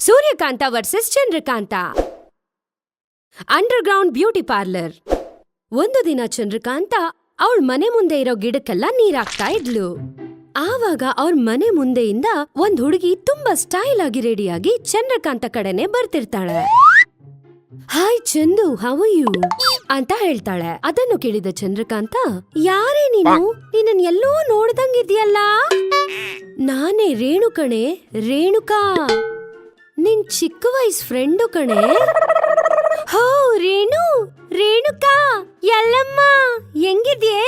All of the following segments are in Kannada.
Suryakanta versus Chandrakanta. Underground beauty parlour ಒಂದು ದಿನ ಚಂದ್ರಕಾಂತ ಅವಳ ಮನೆ ಮುಂದೆ ಇರೋ ಗಿಡಕ್ಕೆಲ್ಲ ನೀರಾಕ್ತಾ ಇದ್ಲು. ಆವಾಗ ಅವ್ರ ಮನೆ ಮುಂದೆಯಿಂದ ಒಂದ್ ಹುಡುಗಿ ತುಂಬಾ ಸ್ಟೈಲ್ ಆಗಿ ರೆಡಿಯಾಗಿ ಚಂದ್ರಕಾಂತ ಕಡೆನೆ ಬರ್ತಿರ್ತಾಳೆ. ಹಾಯ್ ಚಂದು ಹೌ ಯು ಅಂತ ಹೇಳ್ತಾಳೆ. ಅದನ್ನು ಕೇಳಿದ ಚಂದ್ರಕಾಂತ, ಯಾರೇ ನೀನು? ನಿನ್ನ ಎಲ್ಲೋ ನೋಡ್ದಂಗಿದ್ಯಲ್ಲ? ನಾನೇ ರೇಣುಕಣೆ, ರೇಣುಕಾ. ನಿನ್ ಚಿಕ್ಕ ವಯಸ್ ಫ್ರೆಂಡು ಕಣೆ. ಹೋ, ರೇಣು, ರೇಣುಕಾ ಎಲ್ಲಮ್ಮ ಹೆಂಗಿದ್ಯೆ?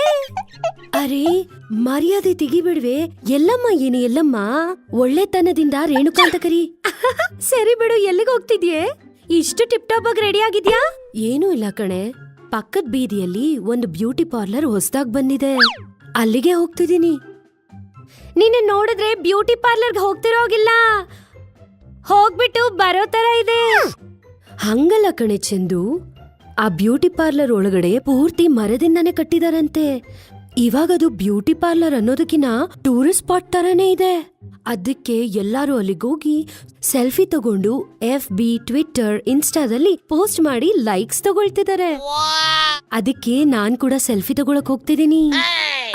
ಅರೆ, ಮರ್ಯಾದೆ ತೆಗಿಬಿಡ್ವೆ ಎಲ್ಲಮ್ಮ ಏನು ಎಲ್ಲಮ್ಮ ಒಳ್ಳೆತನದಿಂದ ರೇಣುಕಾ ಅಂತ ಕರಿ. ಸರಿ ಬಿಡು, ಎಲ್ಲಿಗೆ ಹೋಗ್ತಿದ್ಯೆ? ಇಷ್ಟು ಟಿಪ್ ಟಾಪ್ ಆಗಿ ರೆಡಿ ಆಗಿದ್ಯಾ? ಏನೂ ಇಲ್ಲ ಕಣೆ. ಪಕ್ಕದ ಬೀದಿಯಲ್ಲಿ ಒಂದು ಬ್ಯೂಟಿ ಪಾರ್ಲರ್ ಹೊಸದಾಗ್ ಬಂದಿದೆ. ಅಲ್ಲಿಗೆ ಹೋಗ್ತಿದೀನಿ ನಿನ್ನ ನೋಡಿದ್ರೆ ಬ್ಯೂಟಿ ಪಾರ್ಲರ್ಗೆ ಹೋಗ್ತಿರೋಗಿಲ್ಲ ಹೋಗ್ಬಿಟ್ಟು ಬರೋ ತರ ಇದೆ. ಹಂಗಲ್ಲ ಕಣೆ ಚಂದು. ಆ ಬ್ಯೂಟಿ ಪಾರ್ಲರ್ ಒಳಗಡೆ ಪೂರ್ತಿ ಮರದಿಂದಾನೇ ಕಟ್ಟಿದಾರಂತೆ. ಇವಾಗದು ಬ್ಯೂಟಿ ಪಾರ್ಲರ್ ಅನ್ನೋದಕ್ಕಿನ್ನ ಟೂರಿಸ್ಟ್ ಸ್ಪಾಟ್ ತರನೇ ಇದೆ. ಅದಕ್ಕೆ ಎಲ್ಲಾರು ಅಲ್ಲಿಗೋಗಿ ಸೆಲ್ಫಿ ತಗೊಂಡು ಎಫ್ ಬಿ ಟ್ವಿಟರ್ ಇನ್ಸ್ಟಾದಲ್ಲಿ ಪೋಸ್ಟ್ ಮಾಡಿ ಲೈಕ್ಸ್ ತಗೊಳ್ತಿದ್ದಾರೆ ಅದಕ್ಕೆ ನಾನ್ ಕೂಡ ಸೆಲ್ಫಿ ತಗೊಳಕ್ ಹೋಗ್ತಿದ್ದೀನಿ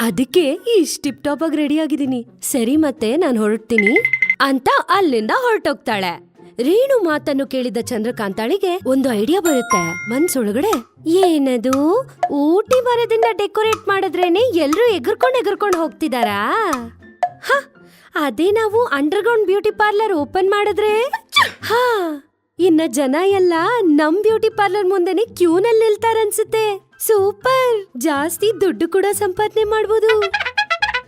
ಅದಕ್ಕೆ ಈ ಟಿಪ್ ಟಾಪ್ ಆಗಿ ರೆಡಿ ಆಗಿದ್ದೀನಿ ಸರಿ ಮತ್ತೆ ನಾನು ಹೊರಡ್ತೀನಿ. ಅಂತ ಅಲ್ಲಿಂದ ಹೊರಟೋಗ್ತಾಳೆ. ರೇಣು ಮಾತನ್ನು ಕೇಳಿದ ಚಂದ್ರಕಾಂತಾಳಿಗೆ ಒಂದು ಐಡಿಯಾ ಬರುತ್ತೆ. ಮನ್ಸೊಳಗಡೆ, ಏನದು? ಊಟಿ ಮರದಿಂದ ಡೆಕೋರೇಟ್ ಮಾಡಿದ್ರೇನೆ ಎಲ್ಲರೂ ಎಗರ್ಕೊಂಡ್ ಎಗರ್ಕೊಂಡ್ ಹೋಗ್ತಿದಾರಾ? ಹ, ಅದೇ ನಾವು ಅಂಡರ್ಗ್ರೌಂಡ್ ಬ್ಯೂಟಿ ಪಾರ್ಲರ್ ಓಪನ್ ಮಾಡಿದ್ರೆ? ಹಾ, ಇನ್ನ ಜನ ಎಲ್ಲ ನಮ್ ಬ್ಯೂಟಿ ಪಾರ್ಲರ್ ಮುಂದೆನೆ ಕ್ಯೂನಲ್ಲಿ ನಿಲ್ತಾರನ್ಸುತ್ತೆ ಸೂಪರ್! ಜಾಸ್ತಿ ದುಡ್ಡು ಕೂಡ ಸಂಪಾದನೆ ಮಾಡ್ಬೋದು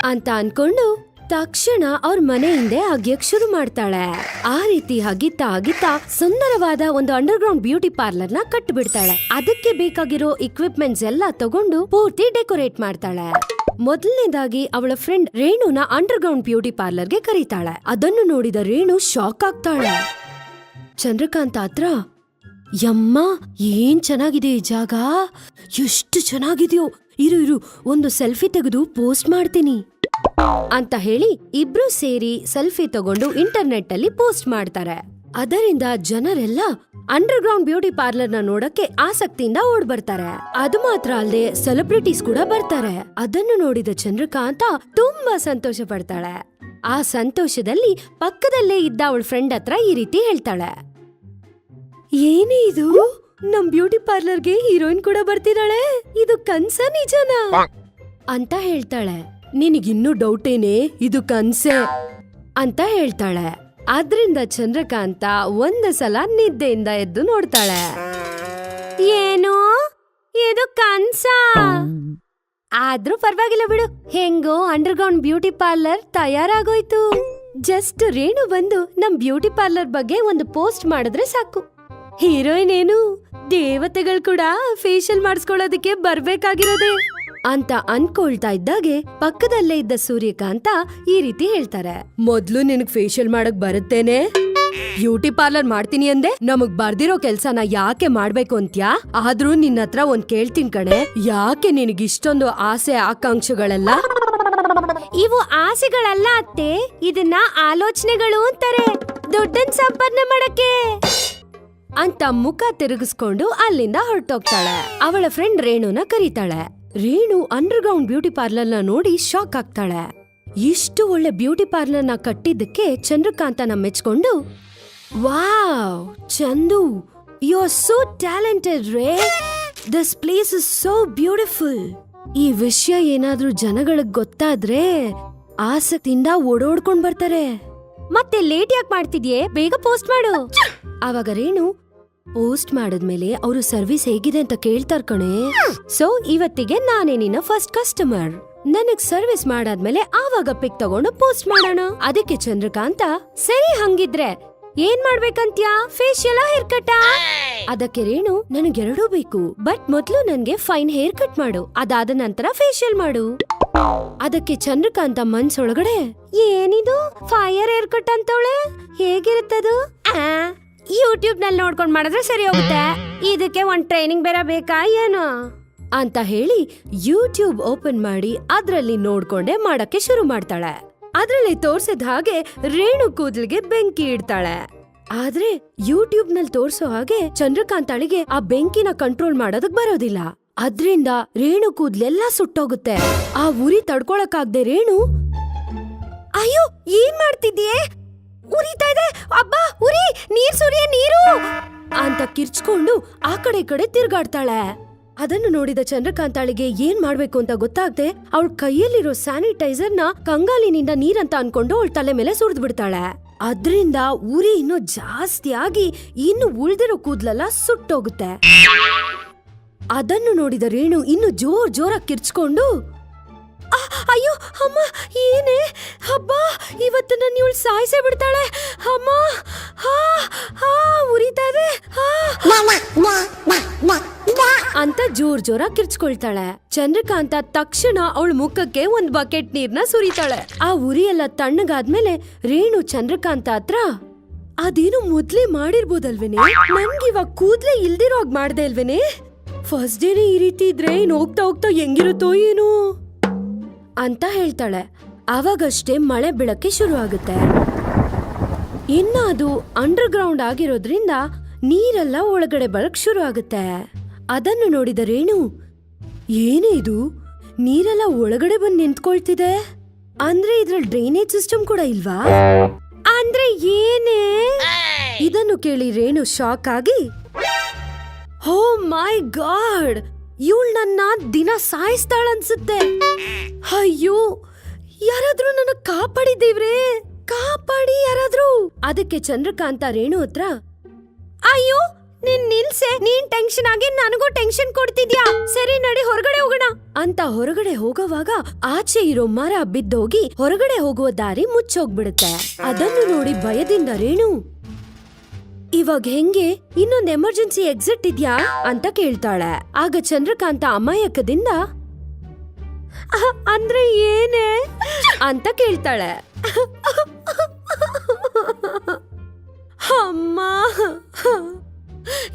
ಅಂತ ಅನ್ಕೊಂಡು ತಕ್ಷಣ ಅವ್ರ ಮನೆ ಹಿಂದೆ ಅಗ್ಯಕ್ ಶುರು ಮಾಡ್ತಾಳೆ. ಆ ರೀತಿ ಅಗಿತಾ ಅಗಿತಾ ಸುಂದರವಾದ ಒಂದು ಅಂಡರ್ಗ್ರೌಂಡ್ ಬ್ಯೂಟಿ ಪಾರ್ಲರ್ನ ಕಟ್ಬಿಡ್ತಾಳೆ. ಅದಕ್ಕೆ ಬೇಕಾಗಿರೋ ಇಕ್ವಿಪ್ಮೆಂಟ್ಸ್ ಎಲ್ಲ ತಗೊಂಡು ಪೂರ್ತಿ ಡೆಕೋರೇಟ್ ಮಾಡ್ತಾಳೆ. ಮೊದಲನೇದಾಗಿ ಅವಳ ಫ್ರೆಂಡ್ ರೇಣುನ ಅಂಡರ್ಗ್ರೌಂಡ್ ಬ್ಯೂಟಿ ಪಾರ್ಲರ್ಗೆ ಕರೀತಾಳೆ. ಅದನ್ನು ನೋಡಿದ ರೇಣು ಶಾಕ್ ಆಗ್ತಾಳೆ. ಚಂದ್ರಕಾಂತ್ ಹತ್ರ, ಯಮ್ಮ, ಏನ್ ಚೆನ್ನಾಗಿದೆ ಈ ಜಾಗ? ಎಷ್ಟು ಚೆನ್ನಾಗಿದೆಯೋ. ಇರು ಇರು, ಒಂದು ಸೆಲ್ಫಿ ತೆಗೆದು ಪೋಸ್ಟ್ ಮಾಡ್ತೀನಿ. ಅಂತ ಹೇಳಿ ಇಬ್ರು ಸೇರಿ ಸೆಲ್ಫಿ ತಗೊಂಡು ಇಂಟರ್ನೆಟ್ ಅಲ್ಲಿ ಪೋಸ್ಟ್ ಮಾಡ್ತಾರೆ. ಅದರಿಂದ ಜನರೆಲ್ಲ ಅಂಡರ್ಗ್ರೌಂಡ್ ಬ್ಯೂಟಿ ಪಾರ್ಲರ್ನ ನೋಡಕ್ಕೆ ಆಸಕ್ತಿಯಿಂದ ಓಡ್ ಬರ್ತಾರೆ ಅದು ಮಾತ್ರ ಅಲ್ಲದೆ ಸೆಲೆಬ್ರಿಟೀಸ್ ಕೂಡ ಬರ್ತಾರೆ. ಅದನ್ನು ನೋಡಿದ ಚಂದ್ರಕಾಂತ ತುಂಬಾ ಸಂತೋಷ ಪಡ್ತಾಳೆ. ಆ ಸಂತೋಷದಲ್ಲಿ ಪಕ್ಕದಲ್ಲೇ ಇದ್ದ ಅವಳ ಫ್ರೆಂಡ್ ಹತ್ರ ಈ ರೀತಿ ಹೇಳ್ತಾಳೆ. ಏನೇ ಇದು? ನಮ್ ಬ್ಯೂಟಿ ಪಾರ್ಲರ್ಗೆ ಹೀರೋಯಿನ್ ಕೂಡ ಬರ್ತಿದ್ದಾಳೆ? ಇದು ಕನ್ಸ ನಿಜನಾ? ಅಂತ ಹೇಳ್ತಾಳೆ. ನಿನಗಿನ್ನೂ ಡೌಟ್ ಏನೇ ಇದು ಕನ್ಸೆ ಅಂತ ಹೇಳ್ತಾಳೆ. ಆದ್ರಿಂದ ಚಂದ್ರಕಾಂತ ಒಂದ ಸಲ ನಿದ್ದೆಯಿಂದ ಎದ್ದು ನೋಡ್ತಾಳೆ. ಏನು? ಇದು ಕನ್ಸ? ಆದ್ರೂ ಪರವಾಗಿಲ್ಲ ಬಿಡು. ಹೆಂಗೋ ಅಂಡರ್ಗ್ರೌಂಡ್ ಬ್ಯೂಟಿ ಪಾರ್ಲರ್ ತಯಾರಾಗೋಯ್ತು. ಜಸ್ಟ್ ರೇಣು ಬಂದು ನಮ್ ಬ್ಯೂಟಿ ಪಾರ್ಲರ್ ಬಗ್ಗೆ ಒಂದು ಪೋಸ್ಟ್ ಮಾಡಿದ್ರೆ ಸಾಕು. ಹೀರೋಯಿನ್ ಏನು? ದೇವತೆಗಳು ಕೂಡ ಫೇಶಿಯಲ್ ಮಾಡಿಸ್ಕೊಳ್ಳೋದಕ್ಕೆ ಬರ್ಬೇಕಾಗಿರೋದೇ. ಅಂತ ಅನ್ಕೊಳ್ತಾ ಇದ್ದಾಗೆ ಪಕ್ಕದಲ್ಲೇ ಇದ್ದ ಸೂರ್ಯಕಾಂತ ಈ ರೀತಿ ಹೇಳ್ತಾರೆ. ಮೊದ್ಲು ನಿನಗ್ ಫೇಶಿಯಲ್ ಮಾಡಕ್ ಬರುತ್ತೇನೆ? ಬ್ಯೂಟಿ ಪಾರ್ಲರ್ ಮಾಡ್ತೀನಿ ಅಂದೆ, ನಮಗ್ ಬರ್ದಿರೋ ಕೆಲ್ಸನ ಯಾಕೆ ಮಾಡ್ಬೇಕು ಅಂತ್ಯಾ? ಆದ್ರೂ ನಿನ್ನ ಹತ್ರ ಒಂದ್ ಕೇಳ್ತೀನಿ ಕಣೆ. ಯಾಕೆ ನಿನಗ್ ಇಷ್ಟೊಂದು ಆಸೆ ಆಕಾಂಕ್ಷೆಗಳೆಲ್ಲ? ಇವು ಆಸೆಗಳಲ್ಲ ಅತ್ತೆ. ಇದನ್ನ ಆಲೋಚನೆಗಳು ಅಂತಾರೆ. ದುಡ್ಡನ್ ಸಂಪಾದನೆ ಮಾಡಕ್ಕೆ. ಅಂತ ಮುಖ ತಿರುಗಿಸ್ಕೊಂಡು ಅಲ್ಲಿಂದ ಹೊರಟೋಗ್ತಾಳೆ. ಅವಳ ಫ್ರೆಂಡ್ ರೇಣುನ ಕರೀತಾಳೆ. ರೇಣು ಅಂಡರ್ಗ್ರೌಂಡ್ ಬ್ಯೂಟಿ ಪಾರ್ಲರ್ನ ನೋಡಿ ಶಾಕ್ ಆಗ್ತಾಳೆ. ಇಷ್ಟು ಒಳ್ಳೆ ಬ್ಯೂಟಿ ಪಾರ್ಲರ್ನ ಕಟ್ಟಿದ್ದಕ್ಕೆ ಚಂದ್ರಕಾಂತನ ಮೆಚ್ಕೊಂಡು, wow, Chandu you are so talented ರೇ. This place is so beautiful ಈ ವಿಷಯ ಏನಾದ್ರೂ ಜನಗಳಿಗೆ ಗೊತ್ತಾದ್ರೆ ಆಸಕ್ತಿಯಿಂದ ಓಡೋಡ್ಕೊಂಡ್ ಬರ್ತಾರೆ. ಮತ್ತೆ ಲೇಟ್ ಯಾಕೆ ಮಾಡ್ತಿದ್ಯೆ? ಬೇಗ ಪೋಸ್ಟ್ ಮಾಡು. ಆವಾಗ ರೇಣು ಪೋಸ್ಟ್ ಮಾಡಿದ್ಮೇಲೆ ಅವರು ಸರ್ವಿಸ್ ಹೇಗಿದೆ ಅಂತ ಕೇಳ್ತಾರ್ ಕಣೆ. ಸೊ ಇವತ್ತಿಗೆ ನಾನೇ ನಿನ್ನ ಫಸ್ಟ್ ಕಸ್ಟಮರ್ ನನಗ್ ಸರ್ವಿಸ್ ಮಾಡಾದ್ಮೇಲೆ ಆವಾಗ ಪಿಕ್ ತಗೊಂಡು ಪೋಸ್ಟ್ ಮಾಡೋಣ. ಅದಕ್ಕೆ ಚಂದ್ರಕಾಂತ, ಸರಿ ಹಂಗಿದ್ರೆ, ಏನ್ ಮಾಡ್ಬೇಕಂತ್ಯಾ? ಫೇಶಿಯಲ್ ಹೇರ್ ಕಟ್ ಅದಕ್ಕೆ ರೇಣು ನನಗೆರಡೂ ಬೇಕು ಬಟ್ ಮೊದ್ಲು ನನ್ಗೆ ಫೈನ್ ಹೇರ್ ಕಟ್ ಮಾಡು. ಅದಾದ ನಂತರ ಫೇಶಿಯಲ್ ಮಾಡು. ಅದಕ್ಕೆ ಚಂದ್ರಕಾಂತ ಮನ್ಸೊಳಗಡೆ, ಏನಿದು? ಫೈರ್ ಹೇರ್ ಕಟ್ ಹೇಗಿರುತ್ತದು ಯೂಟ್ಯೂಬ್ನಲ್ಲಿ ನೋಡ್ಕೊಂಡ್ ಮಾಡಿದ್ರೆ ಸರಿ ಹೋಗುತ್ತೆ. ಇದಕ್ಕೆ ಒಂದ್ ಟ್ರೈನಿಂಗ್ ಬೇರೆ ಬೇಕಾ, ಏನು? ಅಂತ ಹೇಳಿ ಯೂಟ್ಯೂಬ್ ಓಪನ್ ಮಾಡಿ ಅದ್ರಲ್ಲಿ ನೋಡ್ಕೊಂಡೆ ಮಾಡಕ್ಕೆ ಶುರು ಮಾಡ್ತಾಳೆ. ಅದ್ರಲ್ಲಿ ತೋರ್ಸಿದ ಹಾಗೆ ರೇಣು ಕೂದಲಿಗೆ ಬೆಂಕಿ ಇಡ್ತಾಳೆ. ಆದ್ರೆ ಯೂಟ್ಯೂಬ್ನಲ್ಲಿ ತೋರ್ಸೋ ಹಾಗೆ ಚಂದ್ರಕಾಂತಾಳಿಗೆ ಆ ಬೆಂಕಿನ ಕಂಟ್ರೋಲ್ ಮಾಡೋದಕ್ ಬರೋದಿಲ್ಲ. ಅದ್ರಿಂದ ರೇಣು ಕೂದ್ಲೆಲ್ಲ ಸುಟ್ಟೋಗುತ್ತೆ. ಆ ಉರಿ ತಡ್ಕೊಳಕ್ಕಾಗ್ದೆ ರೇಣು, ಅಯ್ಯೋ, ಏನ್ ಮಾಡ್ತಿದ್ಯೆ? ಉರಿತಾ ಇದೆ ಅಬ್ಬಾ, ಉರಿ ನೀರ್ ನೀರು ಅಂತ ಕಿರ್ಚ್ಕೊಂಡು ಆ ಕಡೆ ಕಡೆ ತಿರ್ಗಾಡ್ತಾಳೆ. ಅದನ್ನು ನೋಡಿದ ಚಂದ್ರಕಾಂತಾಳಿಗೆ ಏನ್ ಮಾಡ್ಬೇಕು ಅಂತ ಗೊತ್ತಾಗ್ದೆ ಅವಳ ಕೈಯಲ್ಲಿರೋ ಸ್ಯಾನಿಟೈಸರ್ನ ಕಂಗಾಲಿನಿಂದ ನೀರಂತ ಅನ್ಕೊಂಡು ಅವಳ ತಲೆ ಮೇಲೆ ಸುರಿದ್ ಬಿಡ್ತಾಳೆ. ಅದ್ರಿಂದ ಉರಿ ಇನ್ನು ಜಾಸ್ತಿ ಆಗಿ ಇನ್ನು ಉಳ್ದಿರೋ ಕೂದ್ಲೆಲ್ಲ ಸುಟ್ಟೋಗುತ್ತೆ. ಅದನ್ನು ನೋಡಿದ ರೇಣು ಇನ್ನು ಜೋರ್ ಜೋರಾಗಿ ಕಿರ್ಚ್ಕೊಂಡು ಅಯ್ಯೋ, ಅಮ್ಮ, ಏನೇ? ಹಬ್ಬ ಇವತ್ತು ನನ್ನ ಇವಳು ಸಾಯಿಸೇ ಬಿಡ್ತಾಳೆ. ಅಮ್ಮ ಹಾ ಹಾ ಅಂತ ಜೋರ್ ಜೋರ ಕಿರ್ಚ್ಕೊಳ್ತಾಳೆ. ಚಂದ್ರಕಾಂತ ತಕ್ಷಣ ಅವಳ ಮುಖಕ್ಕೆ ಒಂದ್ ಬಕೆಟ್ ನೀರ್ನ ಸುರಿತಾಳೆ. ಆ ಉರಿ ಎಲ್ಲ ತಣ್ಣಗಾದ್ಮೇಲೆ ರೇಣು ಚಂದ್ರಕಾಂತ ಹತ್ರ, ಅದೇನು ಮೊದ್ಲೇ ಮಾಡಿರ್ಬೋದಲ್ವೇನೆ? ನನ್ಗಿವಾಗ ಕೂದ್ಲೆ ಹಾಗೆ ಮಾಡ್ದೆ ಅಲ್ವೇನೆ? ಫಸ್ಟ್ ಡೇನೆ ಈ ರೀತಿ ಇದ್ರೆ ಇನ್ ಹೋಗ್ತಾ ಹೋಗ್ತಾ ಹೆಂಗಿರುತ್ತೋ ಏನೋ? ಅಂತ ಹೇಳ್ತಾಳೆ. ಅವಾಗಷ್ಟೇ ಮಳೆ ಬೀಳಕ್ಕೆ ಶುರು ಆಗುತ್ತೆ ಇನ್ನ ಅದು ಅಂಡರ್ ಗ್ರೌಂಡ್ ಆಗಿರೋದ್ರಿಂದ ನೀರೆಲ್ಲ ಒಳಗಡೆ ಬರಕ್ ಶುರು ಆಗುತ್ತೆ ಅದನ್ನು ನೋಡಿದ ರೇಣು, ಏನೇ ಇದು? ನೀರೆಲ್ಲ ಒಳಗಡೆ ಬಂದು ನಿಂತ್ಕೊಳ್ತಿದೆ? ಅಂದ್ರೆ ಇದ್ರಲ್ಲಿ ಡ್ರೈನೇಜ್ ಸಿಸ್ಟಮ್ ಕೂಡ ಇಲ್ವಾ? ಅಂದ್ರೆ ಏನೇ? ಇದನ್ನು ಕೇಳಿ ರೇಣು ಶಾಕ್ ಆಗಿ ಹೋ ಮೈ ಗಾಡ್ ಇವಳು ನನ್ನ ದಿನ ಸಾಯಿಸ್ತಾಳನ್ಸುತ್ತೆ. ಅಯ್ಯೋ, ಯಾರಾದ್ರೂ ನನ್ನ ಕಾಪಾಡಿ ದೇವ್ರೆ ಕಾಪಾಡಿ ಯಾರಾದ್ರೂ? ಅದಕ್ಕೆ ಚಂದ್ರಕಾಂತ ರೇಣು ಹತ್ರ, ಅಯ್ಯೋ, ನೀನ್ ನಿಲ್ಸೆ, ನೀನ್ ಟೆನ್ಷನ್ ಆಗಿ ನನಗೂ ಟೆನ್ಷನ್ ಕೊಡ್ತಿದ್ಯಾ? ಸರಿ ನಡಿ, ಹೊರಗಡೆ ಹೋಗೋಣ. ಅಂತ ಹೊರಗಡೆ ಹೋಗೋವಾಗ ಆಚೆ ಇರೋ ಮರ ಬಿದ್ದೋಗಿ ಹೊರಗಡೆ ಹೋಗುವ ದಾರಿ ಮುಚ್ಚೋಗ್ಬಿಡುತ್ತೆ. ಅದನ್ನು ನೋಡಿ ಭಯದಿಂದ ರೇಣು ಇವಾಗ ಹೆಂಗೆ? ಇನ್ನೊಂದ್ ಎಮರ್ಜೆನ್ಸಿ ಎಕ್ಸಿಟ್ ಇದ್ಯಾ? ಅಂತ ಕೇಳ್ತಾಳೆ. ಆಗ ಚಂದ್ರಕಾಂತ ಅಮಾಯಕದಿಂದ ಅಂದ್ರೆ ಏನೇ? ಅಂತ ಕೇಳ್ತಾಳೆ. ಅಮ್ಮ,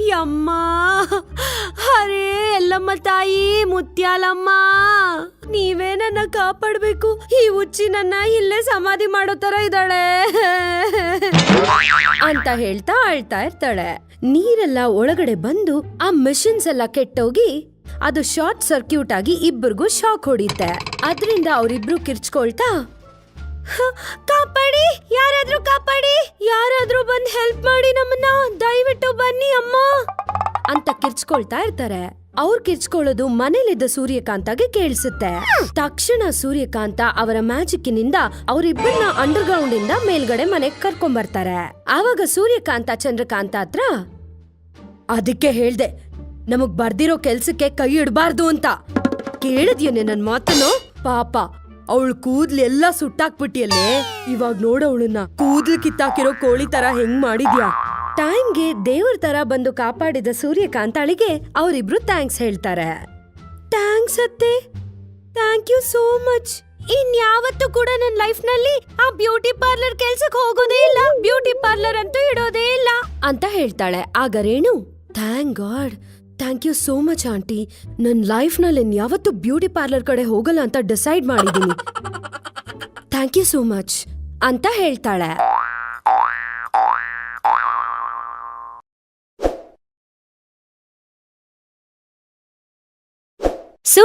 ಯಮ್ಮ, ಅರೇ, ಎಲ್ಲಮ್ಮ ತಾಯಿ, ಮುತ್ಯಾಲಮ್ಮ, ನೀವೇ ನನ್ನ ಕಾಪಾಡ್ಬೇಕು. ಈ ಉಚ್ಚಿ ನನ್ನ ಇಲ್ಲೇ ಸಮಾಧಿ ಮಾಡೋ ತರ ಇದ್ದಾಳೆ. ಅಂತ ಹೇಳ್ತಾ ಅಳ್ತಾ ಇರ್ತಾಳೆ. ನೀರೆಲ್ಲ ಒಳಗಡೆ ಬಂದು ಆ ಮೆಷಿನ್ಸ್ ಎಲ್ಲ ಕೆಟ್ಟೋಗಿ ಅದು ಶಾರ್ಟ್ ಸರ್ಕ್ಯೂಟ್ ಆಗಿ ಇಬ್ಬರಿಗೂ ಶಾಕ್ ಹೊಡಿತೆ. ಅದರಿಂದ ಅವರಿಬ್ರು ಕಿರ್ಚ್ಕೊಳ್ತಾ ಕಾಪಾಡಿ! ಯಾರಾದ್ರೂ ಕಾಪಾಡಿ! ಯಾರಾದ್ರೂ ಬಂದು ಹೆಲ್ಪ್ ಮಾಡಿ ನಮ್ಮನ್ನ! ದಯವಿಟ್ಟು ಬನ್ನಿ ಅಮ್ಮ! ಅಂತ ಕಿರ್ಚ್ಕೊಳ್ತಾ ಇರ್ತಾರೆ. ಅವ್ರು ಕಿರ್ಚ್ಕೊಳ್ಳೋದು ಮನೇಲಿದ್ದ ಸೂರ್ಯಕಾಂತಗೆ ಕೇಳಿಸುತ್ತೆ. ತಕ್ಷಣ ಸೂರ್ಯಕಾಂತ ಅವರ ಮ್ಯಾಜಿಕ್ನಿಂದ ಅವರಿಬ್ಬರನ್ನ ಅಂಡರ್ ಗ್ರೌಂಡ್ ಇಂದ ಮೇಲ್ಗಡೆ ಮನೆಗ್ ಕರ್ಕೊಂಡ್ ಬರ್ತಾರೆ ಆವಾಗ ಸೂರ್ಯಕಾಂತ ಚಂದ್ರಕಾಂತ ಹತ್ರ, ಅದಕ್ಕೆ ಹೇಳ್ದೆ, ನಮಗ್ ಬರ್ದಿರೋ ಕೆಲ್ಸಕ್ಕೆ ಕೈ ಇಡಬಾರ್ದು ಅಂತ. ಕೇಳಿದ್ಯೇನೆ ನನ್ ಮಾತನ್ನು? ಪಾಪ, ಅವಳು ಕೂದ್ಲೆಲ್ಲ ಸುಟ್ಟಾಕ್ಬಿಟ್ಟಿಯಲ್ಲೇ ಇವಾಗ ನೋಡವಳನ್ನ ಕೂದ್ಲು ಕಿತ್ತಾಕಿರೋ ಕೋಳಿ ತರ ಹೆಂಗ್ ಮಾಡಿದ್ಯಾ? ಟೈಮ್ಗೆ ದೇವ್ರ ತರ ಬಂದು ಕಾಪಾಡಿದ ಸೂರ್ಯಕಾಂತಾಳಿಗೆ ಅವರಿಬ್ರು ಥ್ಯಾಂಕ್ಸ್ ಹೇಳ್ತಾರೆ. ಥ್ಯಾಂಕ್ಸ್ ಅತ್ತೆ. ಥ್ಯಾಂಕ್ ಯು ಸೋ ಮಚ್ ಇನ್ಯಾವತ್ತೂ ಕೂಡ ನನ್ನ ಲೈಫ್ನಲ್ಲಿ ಆ ಬ್ಯೂಟಿ ಪಾರ್ಲರ್ ಕೆಲ್ಸಕ್ಕೆ ಹೋಗೋದೇ ಇಲ್ಲ. ಬ್ಯೂಟಿ ಪಾರ್ಲರ್ ಅಂತೂ ಇಡೋದೇ ಇಲ್ಲ ಅಂತ ಹೇಳ್ತಾಳೆ. ಆಗ Renu thank God thank you so much aunty ನನ್ನ ಲೈಫ್ನಲ್ಲಿ ಯಾವತ್ತೂ ಬ್ಯೂಟಿ ಪಾರ್ಲರ್ ಕಡೆ ಹೋಗಲ್ಲ ಅಂತ ಡಿಸೈಡ್ ಮಾಡಿದ್ದೀನಿ ಥ್ಯಾಂಕ್ ಯು ಸೋ ಮಚ್ ಅಂತ ಹೇಳ್ತಾಳೆ.